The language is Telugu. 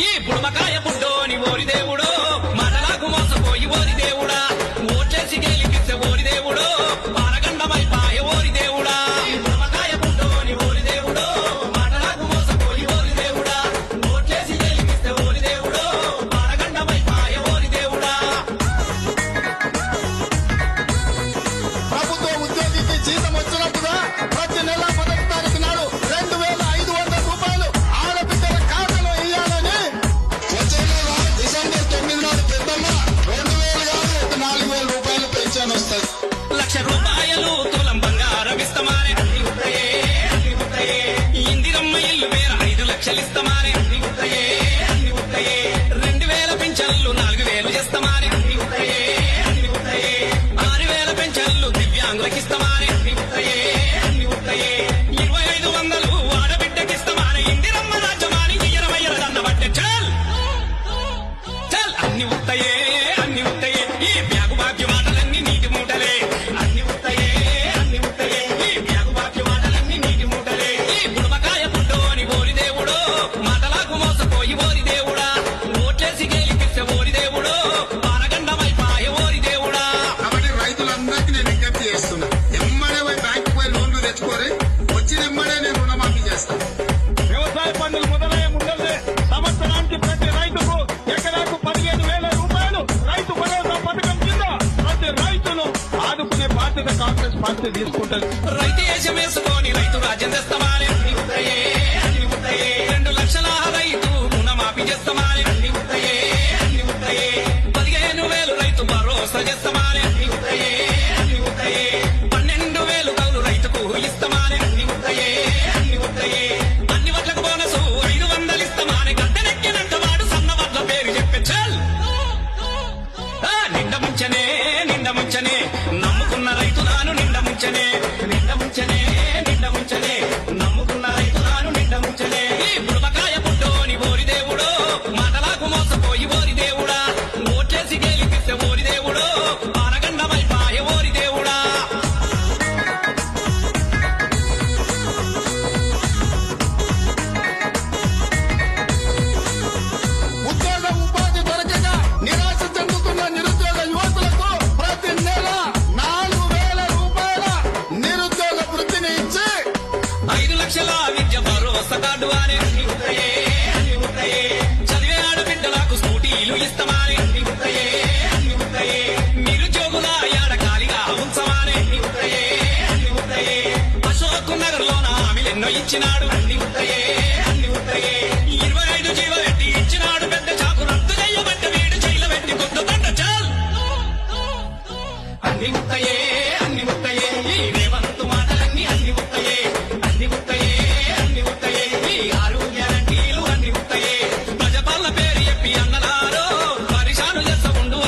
ఈ బుడమకాయ బుడ్డోని ఓరి దేవుడో మాటలకు మోసపోయి ఓరి చెల్లిస్తామా అన్ని గుత్తయే అన్ని గుత్తయే. రెండు వేల పింఛన్లు నాలుగు వేలు చేస్తామా రెస్పాన్సిబిలిటీ తీసుకుంటది. రైతు రాజ్యం తెస్తామాలి Anthony. కార్డు అని అన్ని చదివేనాడు బిడ్డలకు స్కూటీలు ఇస్తామని అన్ని నిరుద్యోగుల యాడ ఖాళీగా ఉంచమని అశోక్ నగర్ లోన హామీలెన్నో ఇచ్చినాడు